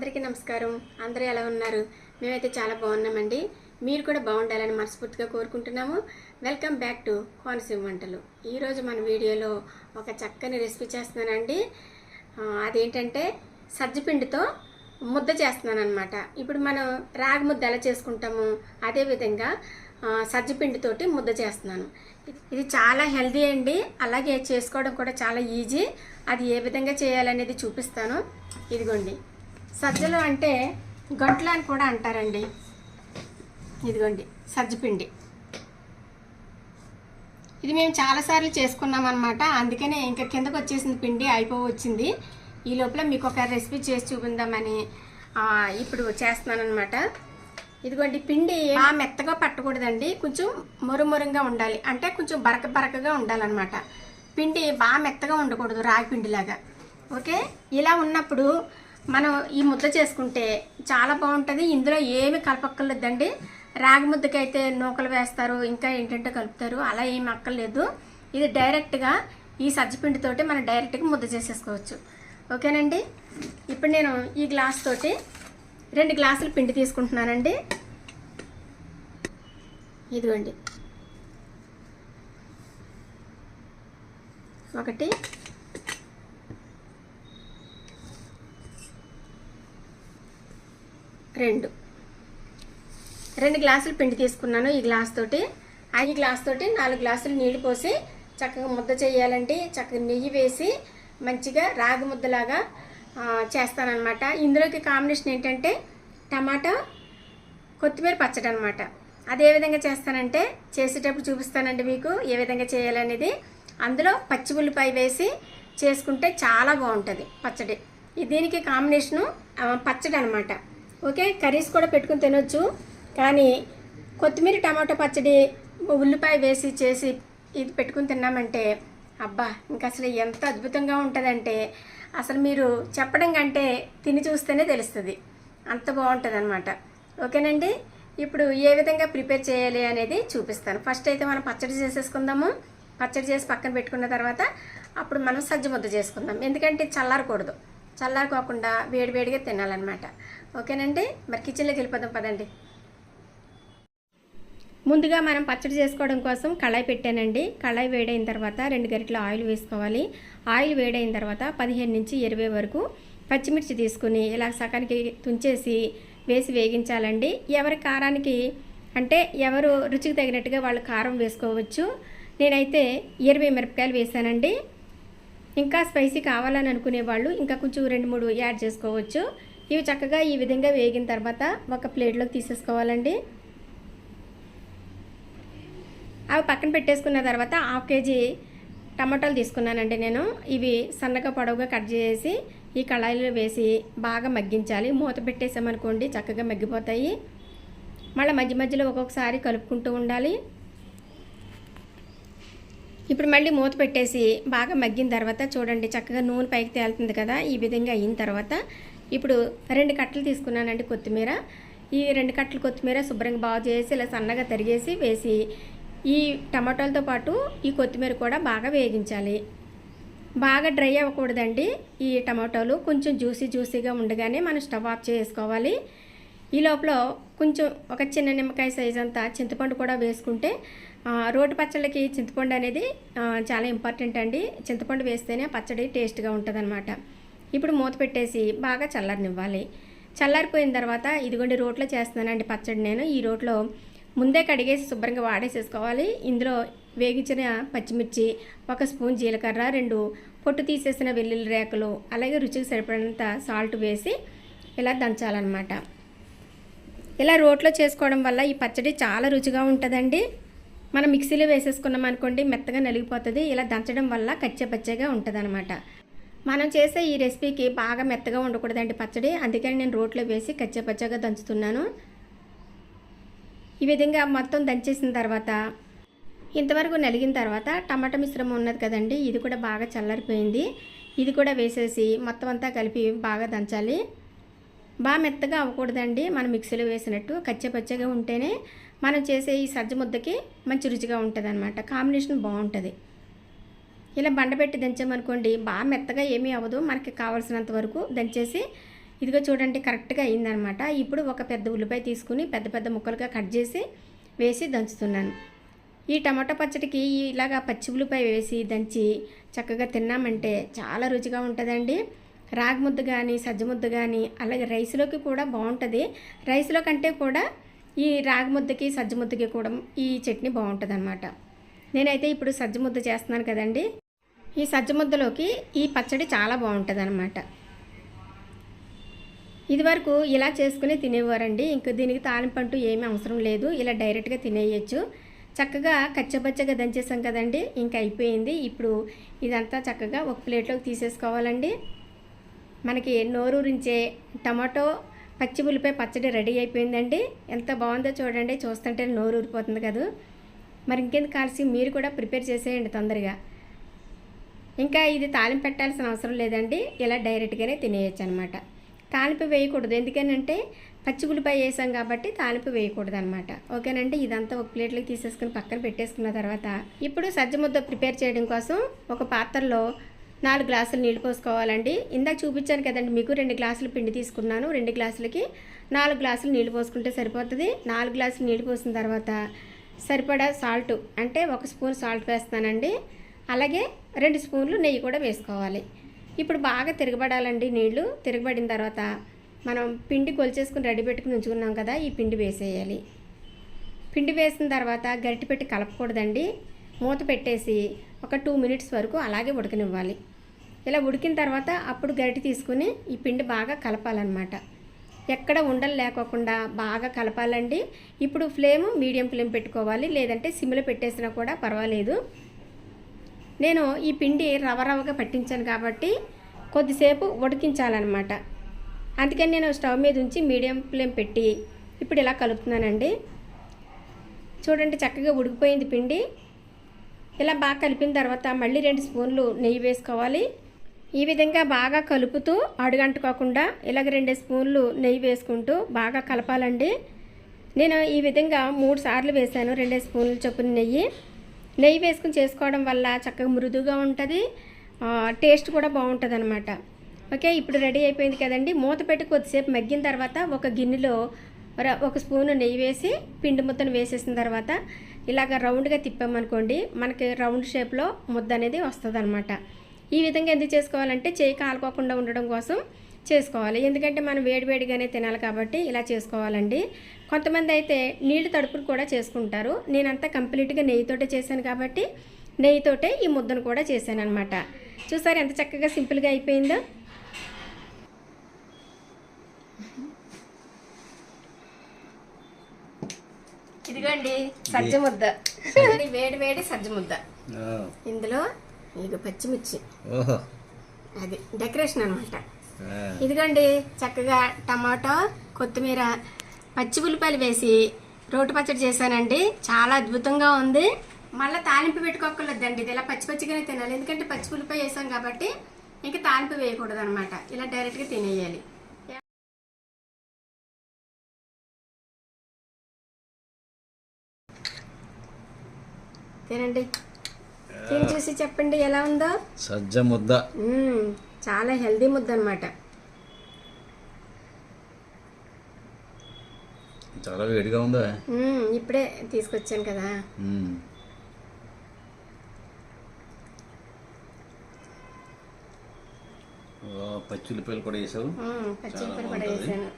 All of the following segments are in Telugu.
అందరికీ నమస్కారం. అందరూ ఎలా ఉన్నారు? మేమైతే చాలా బాగున్నామండి. మీరు కూడా బాగుండాలని మనస్ఫూర్తిగా కోరుకుంటున్నాము. వెల్కమ్ బ్యాక్ టు కోనసీమ వంటలు. ఈరోజు మన వీడియోలో ఒక చక్కని రెసిపీ చేస్తున్నానండి. అదేంటంటే సజ్జపిండితో ముద్ద చేస్తున్నాను అనమాట ఇప్పుడు మనం రాగి ముద్ద ఎలా చేసుకుంటాము? అదేవిధంగా సజ్జపిండితోటి ముద్ద చేస్తున్నాను. ఇది చాలా హెల్దీ అండి. అలాగే చేసుకోవడం కూడా చాలా ఈజీ. అది ఏ విధంగా చేయాలనేది చూపిస్తాను. ఇదిగోండి. సజ్జలు అంటే గంటలు అని కూడా అంటారండి. ఇదిగోండి సజ్జపిండి ఇది మేము చాలాసార్లు చేసుకున్నాం అనమాట అందుకనే ఇంకా కిందకు వచ్చేసింది పిండి అయిపో వచ్చింది. ఈ లోపల మీకు ఒక రెసిపీ చేసి చూపిందామని ఇప్పుడు చేస్తున్నాను అనమాట ఇదిగోండి పిండి బాగా మెత్తగా పట్టకూడదండి. కొంచెం మురుమురుగా ఉండాలి. అంటే కొంచెం బరక బరకగా ఉండాలన్నమాట. పిండి బాగా మెత్తగా ఉండకూడదు రాగి పిండిలాగా. ఓకే? ఇలా ఉన్నప్పుడు మనం ఈ ముద్ద చేసుకుంటే చాలా బాగుంటుంది. ఇందులో ఏమి కలపక్కర్లేదండి. రాగి ముద్దకైతే నూకలు వేస్తారు ఇంకా ఏంటంటే కలుపుతారు. అలా ఏమి అక్కర్లేదు. ఇది డైరెక్ట్గా ఈ సజ్జపిండితోటి మనం డైరెక్ట్గా ముద్ద చేసేసుకోవచ్చు. ఓకేనండి? ఇప్పుడు నేను ఈ గ్లాస్ తోటి రెండు గ్లాసులు పిండి తీసుకుంటున్నానండి. ఇదిగోండి. ఒకటి రెండు. రెండు గ్లాసులు పిండి తీసుకున్నాను ఈ గ్లాస్ తోటి. ఆ ఈ గ్లాస్ తోటి నాలుగు గ్లాసులు నీళ్ళు పోసి చక్కగా ముద్ద చేయాలంటే చక్కగా నెయ్యి వేసి మంచిగా రాగి ముద్దలాగా ఆ, చేస్తానన్నమాట. ఇందులోకి కాంబినేషన్ ఏంటంటే టమాటా కొత్తిమీర పచ్చడి అనమాట అదే విధంగా చేస్తానంటే చేసేటప్పుడు చూపిస్తానండి మీకు ఏ విధంగా చేయాలనేది. అందులో పచ్చి ఉల్లిపాయ వేసి చేసుకుంటే చాలా బాగుంటుంది పచ్చడి. దీనికి కాంబినేషను పచ్చడి అనమాట ఓకే కర్రీస్ కూడా పెట్టుకుని తినొచ్చు. కానీ కొత్తిమీర టమాటో పచ్చడి ఉల్లిపాయ వేసి చేసి ఇది పెట్టుకుని తిన్నామంటే అబ్బా ఇంకా అసలు ఎంత అద్భుతంగా ఉంటుందంటే అసలు మీరు చెప్పడం కంటే తిని చూస్తేనే తెలుస్తుంది. అంత బాగుంటుంది అనమాట ఓకేనండి? ఇప్పుడు ఏ విధంగా ప్రిపేర్ చేయాలి అనేది చూపిస్తాను. ఫస్ట్ అయితే మనం పచ్చడి చేసేసుకుందాము. పచ్చడి చేసి పక్కన పెట్టుకున్న తర్వాత అప్పుడు మనం సజ్జ ముద్ద చేసుకుందాం. ఎందుకంటే చల్లారకూడదు. చల్లారుకోకుండా వేడివేడిగా తినాలన్నమాట. ఓకేనండి? మరి కిచెన్లోకి వెళ్ళిపోదాం పదండి. ముందుగా మనం పచ్చడి చేసుకోవడం కోసం కళాయి పెట్టానండి. కళాయి వేడైన తర్వాత రెండు గరిటల ఆయిల్ వేసుకోవాలి. ఆయిల్ వేడైన తర్వాత పదిహేను నుంచి ఇరవై వరకు పచ్చిమిర్చి తీసుకుని ఇలా సగానికి తుంచేసి వేసి వేగించాలండి. ఎవరి కారానికి అంటే ఎవరు రుచికి తగినట్టుగా వాళ్ళు కారం వేసుకోవచ్చు. నేనైతే ఇరవై మిరపకాయలు వేసానండి. ఇంకా స్పైసీ కావాలని అనుకునే వాళ్ళు ఇంకా కొంచెం రెండు మూడు యాడ్ చేసుకోవచ్చు. ఇవి చక్కగా ఈ విధంగా వేగిన తర్వాత ఒక ప్లేట్లోకి తీసేసుకోవాలండి. అవి పక్కన పెట్టేసుకున్న తర్వాత హాఫ్ కేజీ టమాటాలు తీసుకున్నానండి నేను. ఇవి సన్నగా పొడవుగా కట్ చేసి ఈ కళాయిలో వేసి బాగా మగ్గించాలి. మూత పెట్టేసామనుకోండి చక్కగా మగ్గిపోతాయి. మళ్ళీ మధ్య మధ్యలో ఒక్కొక్కసారి కలుపుకుంటూ ఉండాలి. ఇప్పుడు మళ్ళీ మూత పెట్టేసి బాగా మగ్గిన తర్వాత చూడండి చక్కగా నూనె పైకి తేలుతుంది కదా. ఈ విధంగా అయిన తర్వాత ఇప్పుడు రెండు కట్టలు తీసుకున్నానండి కొత్తిమీర. ఈ రెండు కట్టలు కొత్తిమీర శుభ్రంగా బాగు చేసి ఇలా సన్నగా తరిగేసి వేసి ఈ టమాటాలతో పాటు ఈ కొత్తిమీర కూడా బాగా వేగించాలి. బాగా డ్రై అవ్వకూడదండి ఈ టమాటోలు. కొంచెం జ్యూసీ జ్యూసీగా ఉండగానే మనం స్టవ్ ఆఫ్ చేసుకోవాలి. ఈ లోపల కొంచెం ఒక చిన్న నిమ్మకాయ సైజ్ అంతా చింతపండు కూడా వేసుకుంటే రోటి పచ్చళ్ళకి చింతపండు అనేది చాలా ఇంపార్టెంట్ అండి. చింతపండు వేస్తేనే పచ్చడి టేస్ట్గా ఉంటుందన్నమాట. ఇప్పుడు మూత పెట్టేసి బాగా చల్లారనివ్వాలి. చల్లారిపోయిన తర్వాత ఇదిగోండి రోట్లో చేస్తున్నానండి పచ్చడి నేను. ఈ రోట్లో ముందే కడిగేసి శుభ్రంగా వాడేసేసుకోవాలి. ఇందులో వేగించిన పచ్చిమిర్చి ఒక స్పూన్ జీలకర్ర రెండు పొట్టు తీసేసిన వెల్లుల్లి రేకలు అలాగే రుచికి సరిపడినంత సాల్ట్ వేసి ఇలా దంచాలన్నమాట. ఇలా రోట్లో చేసుకోవడం వల్ల ఈ పచ్చడి చాలా రుచిగా ఉంటుందండి. మనం మిక్సీలో వేసేసుకున్నాం అనుకోండి మెత్తగా నలిగిపోతుంది. ఇలా దంచడం వల్ల కచ్చే పచ్చగా ఉంటుంది మనం చేసే ఈ రెసిపీకి బాగా మెత్తగా ఉండకూడదండి పచ్చడి. అందుకని నేను రోట్లో వేసి కచ్చపచ్చగా దంచుతున్నాను. ఈ విధంగా మొత్తం దంచేసిన తర్వాత ఇంతవరకు నలిగిన తర్వాత టమాటా మిశ్రమం ఉన్నది కదండి ఇది కూడా బాగా చల్లారిపోయింది. ఇది కూడా వేసేసి మొత్తం అంతా కలిపి బాగా దంచాలి. బాగా మెత్తగా అవ్వకూడదండి మనం మిక్సీలో వేసినట్టు కచ్చపచ్చగా ఉంటేనే మనం చేసే ఈ సజ్జ ముద్దకి మంచి రుచిగా ఉంటుంది కాంబినేషన్ బాగుంటుంది. ఇలా బండబెట్టి దంచామనుకోండి బాగా మెత్తగా ఏమీ అవ్వదు. మనకి కావాల్సినంత వరకు దంచేసి ఇదిగో చూడండి కరెక్ట్గా అయిందనమాట. ఇప్పుడు ఒక పెద్ద ఉల్లిపాయ తీసుకుని పెద్ద పెద్ద ముక్కలుగా కట్ చేసి వేసి దంచుతున్నాను. ఈ టమాటా పచ్చడికి ఇలాగా పచ్చి ఉల్లిపాయ వేసి దంచి చక్కగా తిన్నామంటే చాలా రుచిగా ఉంటుందండి. రాగి ముద్ద కానీ సజ్జ ముద్ద కానీ అలాగే రైస్లోకి కూడా బాగుంటుంది. రైస్లో కంటే కూడా ఈ రాగి ముద్దకి సజ్జ ముద్దకి కూడా ఈ చట్నీ బాగుంటుంది అనమాట నేనైతే ఇప్పుడు సజ్జ ముద్ద చేస్తున్నాను కదండి. ఈ సజ్జ ముద్దలోకి ఈ పచ్చడి చాలా బాగుంటుంది అనమాట ఇదివరకు ఇలా చేసుకుని తినేవారండి. ఇంక దీనికి తాలింపంటూ ఏమీ అవసరం లేదు. ఇలా డైరెక్ట్గా తినేయచ్చు. చక్కగా కచ్చబచ్చగా దంచేసాం కదండి. ఇంకా అయిపోయింది. ఇప్పుడు ఇదంతా చక్కగా ఒక ప్లేట్లోకి తీసేసుకోవాలండి. మనకి నోరూరించే టమాటో పచ్చి ఉల్లిపాయ పచ్చడి రెడీ అయిపోయిందండి. ఎంత బాగుందో చూడండి. చూస్తుంటే నోరు ఊరిపోతుంది కదా. మరి ఇంకెందుకు కాల్సి మీరు కూడా ప్రిపేర్ చేసేయండి తొందరగా. ఇంకా ఇది తాలింపు పెట్టాల్సిన అవసరం లేదండి. ఇలా డైరెక్ట్గానే తినేయచ్చు అనమాట తాలింపు వేయకూడదు. ఎందుకనంటే పచ్చి ఉల్లిపాయ వేసాం కాబట్టి తాలింపు వేయకూడదు అనమాట ఓకేనండి? ఇదంతా ఒక ప్లేట్లోకి తీసేసుకుని పక్కన పెట్టేసుకున్న తర్వాత ఇప్పుడు సజ్జ ముద్ద ప్రిపేర్ చేయడం కోసం ఒక పాత్రలో నాలుగు గ్లాసులు నీళ్ళు పోసుకోవాలండి. ఇందాక చూపించాను కదండి మీకు రెండు గ్లాసులు పిండి తీసుకున్నాను. రెండు గ్లాసులకి నాలుగు గ్లాసులు నీళ్ళు పోసుకుంటే సరిపోతుంది. నాలుగు గ్లాసులు నీళ్ళు పోసిన తర్వాత సరిపడా సాల్ట్ అంటే ఒక స్పూన్ సాల్ట్ వేస్తానండి. అలాగే రెండు స్పూన్లు నెయ్యి కూడా వేసుకోవాలి. ఇప్పుడు బాగా తిరగబడాలండి నీళ్ళు. తిరగబడిన తర్వాత మనం పిండి కొలిచేసుకుని రెడీ పెట్టుకుని ఉంచుకున్నాం కదా ఈ పిండి వేసేయాలి. పిండి వేసిన తర్వాత గరిటె పెట్టి కలపకూడదండి. మూత పెట్టేసి ఒక టూ మినిట్స్ వరకు అలాగే ఉడకనివ్వాలి. ఇలా ఉడికిన తర్వాత అప్పుడు గరిటె తీసుకుని ఈ పిండి బాగా కలపాలన్నమాట. ఎక్కడ ఉండలు లేకోకుండా బాగా కలపాలండి. ఇప్పుడు ఫ్లేమ్ మీడియం ఫ్లేమ్ పెట్టుకోవాలి. లేదంటే సిమ్లో పెట్టేసినా కూడా పర్వాలేదు. నేను ఈ పిండి రవ రవగా పట్టించాను కాబట్టి కొద్దిసేపు ఉడికించాలన్నమాట. అందుకని నేను స్టవ్ మీద ఉంచి మీడియం ఫ్లేమ్ పెట్టి ఇప్పుడు ఇలా కలుపుతున్నానండి. చూడండి చక్కగా ఉడికిపోయింది పిండి. ఇలా బాగా కలిపిన తర్వాత మళ్ళీ రెండు స్పూన్లు నెయ్యి వేసుకోవాలి. ఈ విధంగా బాగా కలుపుతూ అడుగంటుకోకుండా ఇలాగ రెండు స్పూన్లు నెయ్యి వేసుకుంటూ బాగా కలపాలండి. నేను ఈ విధంగా మూడు సార్లు వేసాను రెండు స్పూన్లు చొప్పున నెయ్యి. నెయ్యి వేసుకుని చేసుకోవడం వల్ల చక్కగా మృదుగా ఉంటుంది. టేస్ట్ కూడా బాగుంటుంది అనమాట ఓకే ఇప్పుడు రెడీ అయిపోయింది కదండి. మూత పెట్టి కొద్దిసేపు మగ్గిన తర్వాత ఒక గిన్నెలో ఒక స్పూను నెయ్యి వేసి పిండి ముద్దను వేసేసిన తర్వాత ఇలాగ రౌండ్గా తిప్పామనుకోండి మనకి రౌండ్ షేప్లో ముద్ద అనేది వస్తుంది ఈ విధంగా ఎందుకు చేసుకోవాలంటే చేయి కాలుకోకుండా ఉండడం కోసం చేసుకోవాలి. ఎందుకంటే మనం వేడివేడిగానే తినాలి కాబట్టి ఇలా చేసుకోవాలండి. కొంతమంది అయితే నీళ్ళు తడుపును కూడా చేసుకుంటారు. నేనంతా కంప్లీట్గా నెయ్యితోటే చేశాను కాబట్టి నెయ్యితోటే ఈ ముద్దను కూడా చేశాను అనమాట చూసారు ఎంత చక్కగా సింపుల్గా అయిపోయిందో? ఇదిగోండి సజ్జ ముద్ద. ఇది వేడి వేడి సజ్జ ముద్ద. ఇందులో ఇక పచ్చిమిర్చి. ఓహో. అది డెకరేషన్ అనమాట ఇదిగోండి చక్కగా టమాటో కొత్తిమీర పచ్చి ఉల్లిపాయలు వేసి రోటి పచ్చడి చేశానండి. చాలా అద్భుతంగా ఉంది. మళ్ళీ తాలింపు పెట్టుకోకర్లేదండి ఇది ఇలా పచ్చి పచ్చిగానే తినాలి. ఎందుకంటే పచ్చి ఉల్లిపాయ వేసాం కాబట్టి ఇంకా తాలింపు వేయకూడదు అనమాట ఇలా డైరెక్ట్గా తినేయాలి. తినండి. తిని చూసి చెప్పండి ఎలా ఉందో సజ్జ ముద్ద. చాలా హెల్దీ ముద్ద అనమాట చాలా వేడిగా ఉందా ఇప్పుడే తీసుకొచ్చాను కదా మ్మ్. ఓ, పచ్చి ఉల్లిపాయలు కూడా వేసావు. పచ్చిమిరపకాయలు కూడా. వేసాను.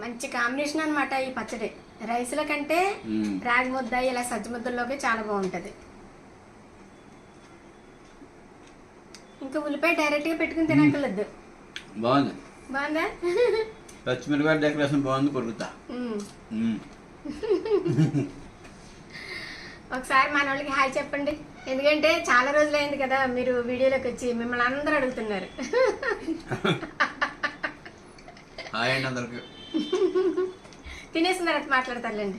మంచి కాంబినేషన్ అనమాట ఈ పచ్చడి రైస్ల కంటే. రాగి ముద్ద ఇలా సజ్జ ముద్దల్లోకి చాలా బాగుంటుంది. ఇంకా ఉల్లిపాయ డైరెక్ట్గా పెట్టుకుని తినక్కర్లేదు. బాగుంది. బాగుందా? పచ్చిమిరపకాయ డెకరేషన్ బాగుంది కొడుకుతా. ఒకసారి మన వాళ్ళకి హాయ్ చెప్పండి. ఎందుకంటే చాలా రోజులైంది కదా మీరు వీడియోలోకి వచ్చి మిమ్మల్ని అందరూ అడుగుతున్నారు. హాయ్ అండి అందరికి. తినేసిన తర్వాత మాట్లాడతారులేండి.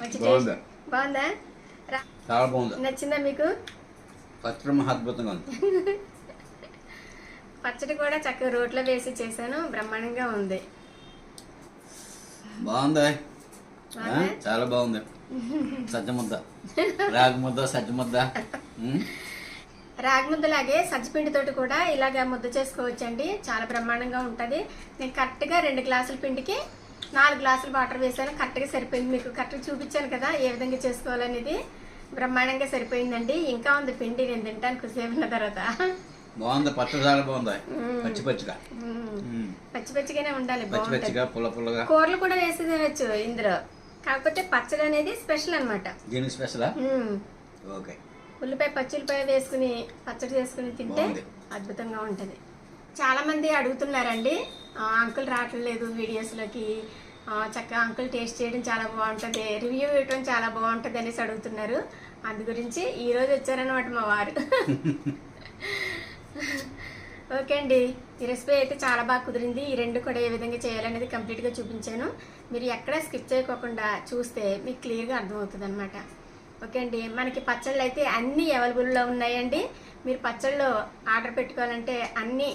మంచి బాగుందా? టేస్ట్. బాగుందా? రా- చాలా బాగుంది? నచ్చిందా మీకు? పచ్చడి మహాద్భుతంగా ఉంది. పచ్చడి కూడా చక్కగా రోట్లో వేసి చేశాను. బ్రహ్మాండంగా ఉంది. బాగుంది? చాలా బాగుంది? సజ్జ ముద్ద రాగి ముద్ద సజ్జ ముద్ద మ్మ్. రాగి ముద్దలాగే సజ్జపిండితోటి కూడా ఇలాగ ముద్ద చేసుకోవచ్చండి. చాలా బ్రహ్మాండంగా ఉంటుంది. నేను కరెక్ట్గా రెండు గ్లాసుల పిండికి నాలుగు గ్లాసులు వాటర్ వేసాను. కరెక్ట్గా సరిపోయింది. మీకు కరెక్ట్గా చూపించాను కదా ఏ విధంగా చేసుకోవాలనేది. బ్రహ్మాండంగా సరిపోయిందండి. ఇంకా ఉంది పిండి నేను తింటాను కొద్దిసేపు ఉన్న తర్వాత. బాగుంది. పచ్చడి చాలా బాగుంది. పచ్చి పచ్చిగా. పచ్చి పచ్చిగానే ఉండాలి. పచ్చి పచ్చిగా పుల్ల పుల్లగా. కూరలు కూడా వేసి తినచ్చు ఇందులో. కాకపోతే పచ్చడి అనేది స్పెషల్ అనమాట దీనికి స్పెషలా? ఓకే. ఉల్లిపాయ పచ్చిల్లిపాయ వేసుకుని పచ్చడి చేసుకుని తింటే. అద్భుతంగా ఉంటుంది. చాలామంది అడుగుతున్నారండి. అంకుల్ రావట్లేదు వీడియోస్లోకి. చక్కగా అంకుల్ టేస్ట్ చేయడం చాలా బాగుంటుంది. రివ్యూ ఇవ్వడం చాలా బాగుంటుంది అనేసి అడుగుతున్నారు. అందు గురించి ఈరోజు వచ్చారనమాట మా వారు. ఓకే అండి. ఈ రెసిపీ అయితే చాలా బాగా కుదిరింది. ఈ రెండు కూడా ఏ విధంగా చేయాలనేది కంప్లీట్గా చూపించాను. మీరు ఎక్కడ స్కిప్ చేయకోకుండా చూస్తే మీకు క్లియర్గా అర్థమవుతుంది అనమాట ఓకే అండి. మనకి పచ్చళ్ళు అయితే అన్నీ అవైలబుల్లో ఉన్నాయండి. మీరు పచ్చళ్ళు ఆర్డర్ పెట్టుకోవాలంటే అన్నీ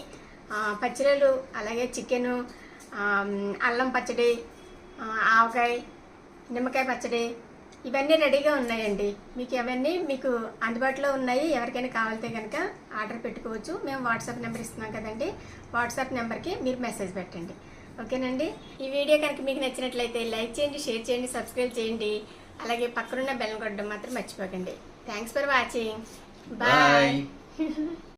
ఆ, పచ్చళ్ళు అలాగే చికెను అల్లం పచ్చడి ఆవకాయ నిమ్మకాయ పచ్చడి ఇవన్నీ రెడీగా ఉన్నాయండి. మీకు అవన్నీ మీకు అందుబాటులో ఉన్నాయి. ఎవరికైనా కావాలితే కనుక ఆర్డర్ పెట్టుకోవచ్చు. మేము వాట్సాప్ నెంబర్ ఇస్తున్నాం కదండి. వాట్సాప్ నెంబర్కి మీరు మెసేజ్ పెట్టండి. ఓకేనండి? ఈ వీడియో కనుక మీకు నచ్చినట్లయితే లైక్ చేయండి షేర్ చేయండి సబ్స్క్రైబ్ చేయండి. అలాగే పక్కనున్న బెల్ కొట్టడం మాత్రం మర్చిపోకండి. Thanks for watching. బాయ్.